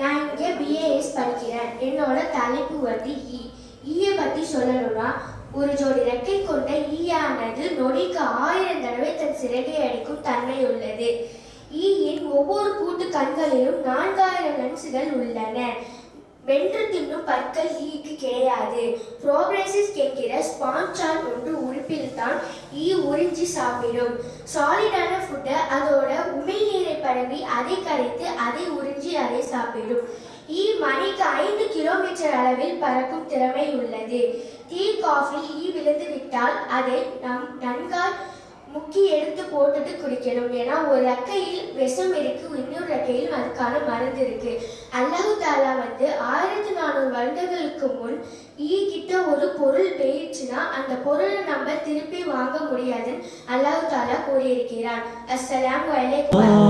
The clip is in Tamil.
நான் இங்கே பிஏஎஸ் படிக்கிறேன் என்னோட தலைப்பு வந்து ஈ ஈயை பற்றி சொல்லணும்னா ஒரு ஜோடி ரெக்கை கொண்ட ஈயானது நொடிக்கு ஆயிரம் தடவை தன் சிறகை அடிக்கும் தன்மை உள்ளது. ஈயின் ஒவ்வொரு கூட்டு கண்களிலும் நான்காயிரம் லென்ஸுகள் உள்ளன. வென்று தின்னும் பற்கள் ஈக்கு கிடையாது. ப்ரோப்ரேசிஸ் கேட்கிற ஸ்பான்சான் ஒன்று உறுப்பில் தான் ஈ உறிஞ்சி சாப்பிடும். சாலிடான ஃபுட்டை அதோட உமிழ்நீர் பரவி அதை கரைத்து அதை உறிஞ்சி அதை சாப்பிடும். ஈ மணிக்கு ஐந்து கிலோமீட்டர் அளவில் பறக்கும் திறமை உள்ளது. டீ காஃபி ஈ விழுந்து விட்டால் அதை நம் நன்கால் முக்கி எடுத்து போட்டுட்டு குடிக்கணும். ஏன்னா ஒரு ரெக்கையில் விஷம் இருக்கு இன்னொரு ரெக்கையில் அதுக்கான மருந்து இருக்கு. அல்லாஹு தாலா வந்து ஆயிரத்தி நானூறு வருடங்களுக்கு முன் ஈ கிட்ட ஒரு பொருள் போயிடுச்சுன்னா அந்த பொருளை நம்ம திருப்பி வாங்க முடியாதுன்னு அல்லாஹு தாலா கூறியிருக்கிறான். அஸ்ஸலாமு வலைக்கம்